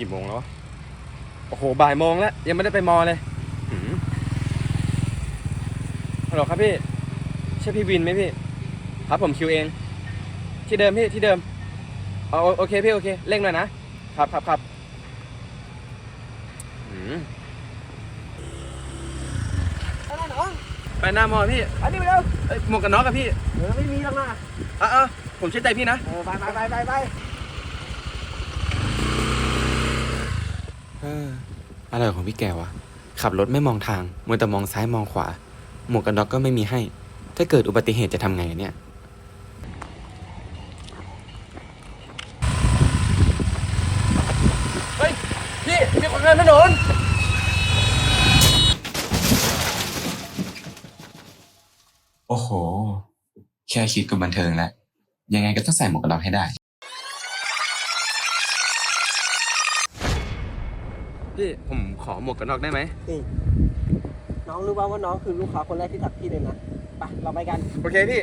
กี่โมงแล้ววะโอ้โห บ่ายโมงแล้ว ยังไม่ได้ไปมอเลยหืมฮัลโหลครับพี่ ใช่พี่วินไหมพี่ ครับผมคิวเอง ที่เดิมพี่ ที่เดิมเอาโอโอเคพี่โอเค เร่งหน่อยนะ ครับครับครับหืมอะไรน้องไปหน้ามอพี่ อันนี้ไปเร็วเอ้ยหมวกกันน็อกอะพี่ เออไม่มีหรอกนะอะอะผมเชื่อใจพี่นะ เออไปไปไปไปไป เอออะไรของพี่แกวะ ขับรถไม่มองทางมัวแต่มองซ้ายมองขวา หมวกกันน็อกก็ไม่มีให้ ถ้าเกิดอุบัติเหตุจะทำไงเนี่ย เฮ้ย พี่มีคนเดินถนน โอ้โห แค่คิดก็บันเทิงแล้ว ยังไงก็ต้องใส่หมวกกันน็อกให้ได้ พี่ผมขอหมวกกันน็อกได้ไหมนี่น้องรู้ป่าวว่าน้องคือลูกค้าคนแรกที่ถักพี่เลยนะไปเราไปกัน โอเคพี่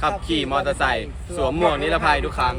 ขับขี่มอเตอร์ไซค์สวมหมวกนิรภัยทุกครั้ง